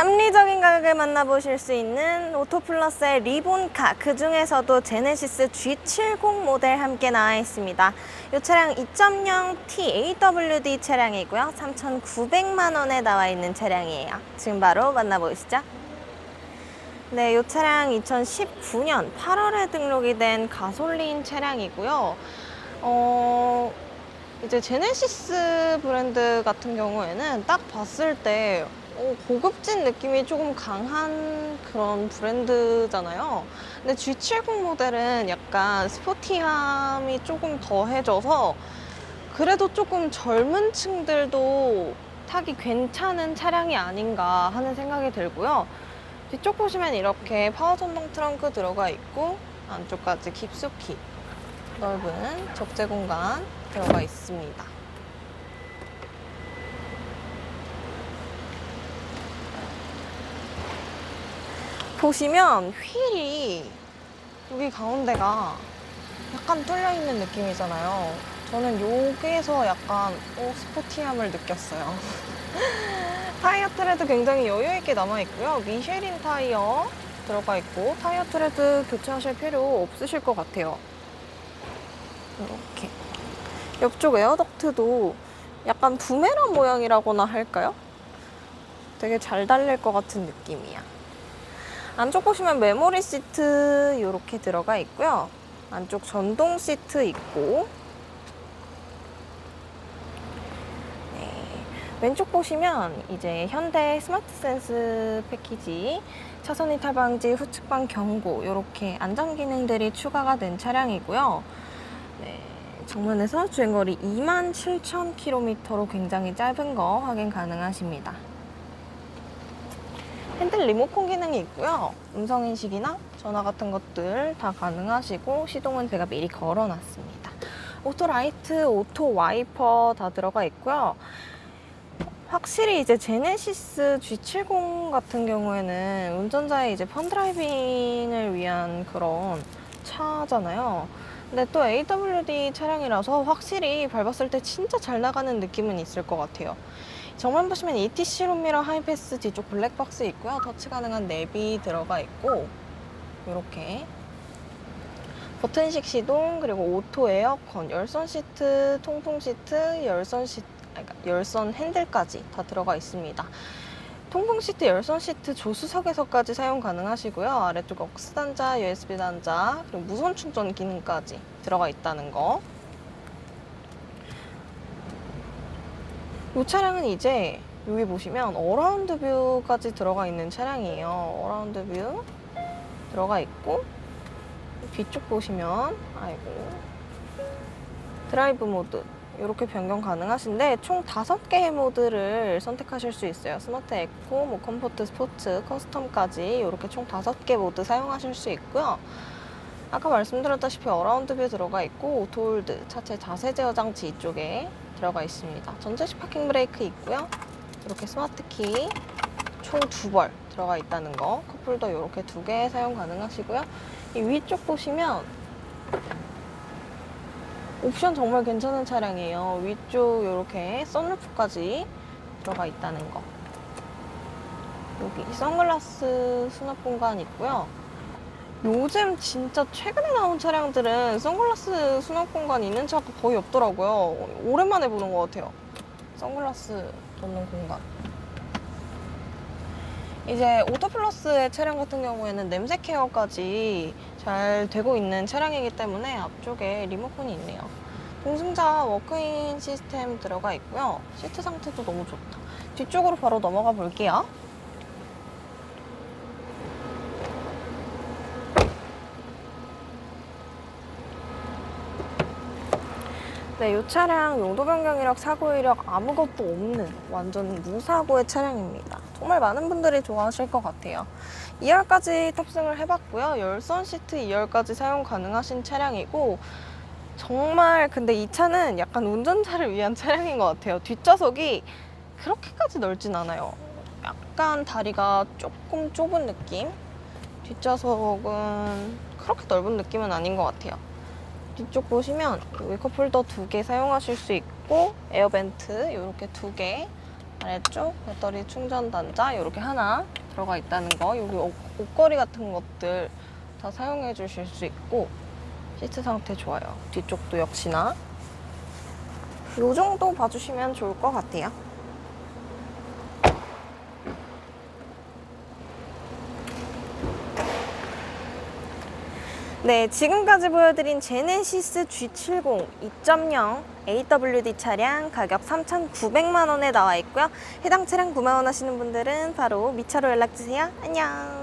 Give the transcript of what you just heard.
합리적인 가격에 만나보실 수 있는 오토플러스의 리본카 그 중에서도 제네시스 G70 모델 함께 나와 있습니다. 이 차량 2.0 TAWD 차량이고요. 3,900만 원에 나와 있는 차량이에요. 지금 바로 만나보시죠. 네, 이 차량 2019년 8월에 등록이 된 가솔린 차량이고요. 어, 이제 제네시스 브랜드 같은 경우에는 딱 봤을 때 어, 고급진 느낌이 조금 강한 그런 브랜드잖아요. 근데 G70 모델은 약간 스포티함이 조금 더해져서 그래도 조금 젊은 층들도 타기 괜찮은 차량이 아닌가 하는 생각이 들고요. 뒤쪽 보시면 이렇게 파워 전동 트렁크 들어가 있고 안쪽까지 깊숙이 넓은 적재 공간 들어가 있습니다. 보시면 휠이 여기 가운데가 약간 뚫려 있는 느낌이잖아요. 저는 여기에서 약간 오, 스포티함을 느꼈어요. 타이어 트레드 굉장히 여유 있게 남아 있고요. 미쉐린 타이어 들어가 있고 타이어 트레드 교체하실 필요 없으실 것 같아요. 이렇게 옆쪽 에어덕트도 약간 부메랑 모양이라고나 할까요? 되게 잘 달릴 것 같은 느낌이야. 안쪽 보시면 메모리 시트 이렇게 들어가 있고요. 안쪽 전동 시트 있고 네. 왼쪽 보시면 이제 현대 스마트 센스 패키지 차선 이탈 방지, 후측방 경고 이렇게 안전 기능들이 추가가 된 차량이고요. 네, 정면에서 주행거리 27,000km로 굉장히 짧은 거 확인 가능하십니다. 핸들 리모컨 기능이 있고요. 음성 인식이나 전화 같은 것들 다 가능하시고 시동은 제가 미리 걸어놨습니다. 오토 라이트, 오토 와이퍼 다 들어가 있고요. 확실히 이제 제네시스 G70 같은 경우에는 운전자의 이제 펀드라이빙을 위한 그런 차잖아요. 근데 또 AWD 차량이라서 확실히 밟았을 때 진짜 잘 나가는 느낌은 있을 것 같아요. 정면 보시면 ETC 룸미러 하이패스 뒤쪽 블랙박스 있고요. 터치 가능한 내비 들어가 있고 이렇게 버튼식 시동 그리고 오토 에어컨, 열선 시트, 통풍 시트, 열선 시트, 그러니까 열선 핸들까지 다 들어가 있습니다. 통풍 시트, 열선 시트 조수석에서까지 사용 가능하시고요. 아래쪽 억스 단자, USB 단자, 그리고 무선 충전 기능까지 들어가 있다는 거. 이 차량은 이제 여기 보시면 어라운드 뷰까지 들어가 있는 차량이에요. 어라운드 뷰 들어가 있고 뒤쪽 보시면 아이고 드라이브 모드 이렇게 변경 가능하신데 총 다섯 개의 모드를 선택하실 수 있어요. 스마트 에코, 뭐 컴포트, 스포츠, 커스텀까지 이렇게 총 다섯 개 모드 사용하실 수 있고요. 아까 말씀드렸다시피 어라운드 뷰 들어가 있고 오토홀드, 차체 자세 제어 장치 이쪽에 들어가 있습니다. 전자식 파킹 브레이크 있고요. 이렇게 스마트 키 총 두 벌 들어가 있다는 거. 컵홀더 이렇게 두 개 사용 가능하시고요. 이 위쪽 보시면 옵션 정말 괜찮은 차량이에요. 위쪽 이렇게 선루프까지 들어가 있다는 거. 여기 선글라스 수납 공간 있고요. 요즘 진짜 최근에 나온 차량들은 선글라스 수납 공간 있는 차가 거의 없더라고요. 오랜만에 보는 것 같아요. 선글라스 넣는 공간. 이제 오토플러스의 차량 같은 경우에는 냄새 케어까지 잘 되고 있는 차량이기 때문에 앞쪽에 리모컨이 있네요. 동승자 워크인 시스템 들어가 있고요. 시트 상태도 너무 좋다. 뒤쪽으로 바로 넘어가 볼게요. 네, 이 차량 용도 변경 이력, 사고 이력 아무것도 없는 완전 무사고의 차량입니다. 정말 많은 분들이 좋아하실 것 같아요. 2열까지 탑승을 해봤고요. 열선 시트 2열까지 사용 가능하신 차량이고 정말 근데 이 차는 약간 운전자를 위한 차량인 것 같아요. 뒷좌석이 그렇게까지 넓진 않아요. 약간 다리가 조금 좁은 느낌? 뒷좌석은 그렇게 넓은 느낌은 아닌 것 같아요. 뒤쪽 보시면 컵홀더 두 개 사용하실 수 있고 에어벤트 이렇게 두 개 아래쪽 배터리 충전 단자 이렇게 하나 들어가 있다는 거. 여기 옷, 옷걸이 같은 것들 다 사용해 주실 수 있고 시트 상태 좋아요. 뒤쪽도 역시나 이 정도 봐주시면 좋을 것 같아요. 네, 지금까지 보여드린 제네시스 G70 2.0 AWD 차량 가격 3,900만 원에 나와 있고요. 해당 차량 구매 원 하시는 분들은 바로 미차로 연락 주세요. 안녕.